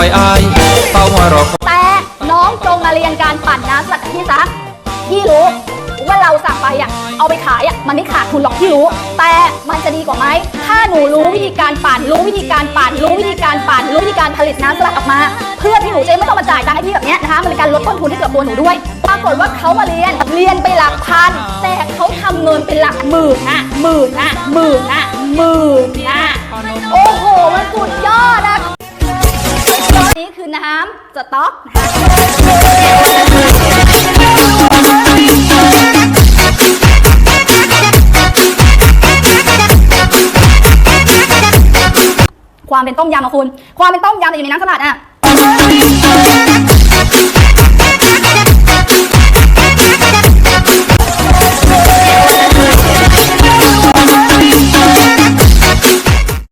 อยอายเฝ้ามารอแต่น้องจงมาเรียนการปั่นน้ำสลัดกับพี่ซะพี่รู้ว่าเราสั่งไปอะเอาไปขายอะมันไม่ขาดทุนหรอกพี่รู้ แต่มันจะดีกว่าไหมถ้าหนูรู้วิธีการปั่นรู้วิธีการปั่นรู้วิธีการปั่นรู้วิธีการผลิตน้ำสลัดออกมา เพื่อที่หนูจะไม่ต้องมาจ่ายตังค์ให้พี่แบบเนี้ยนะคะมันเป็นการลดต้นทุนให้กับตัวหนูด้วยปรากฏว่าเขามาเรียนเรียนไปหลักพัน แต่เขาทำเงินเป็นหลักหมื่นนะหมื่นนะหมื่นนะหมื่น นี่คือน้ำสต๊อกความเป็นต้มยำอะคุณ ความเป็นต้มยำแต่อยู่ในน้ำสลัดอะ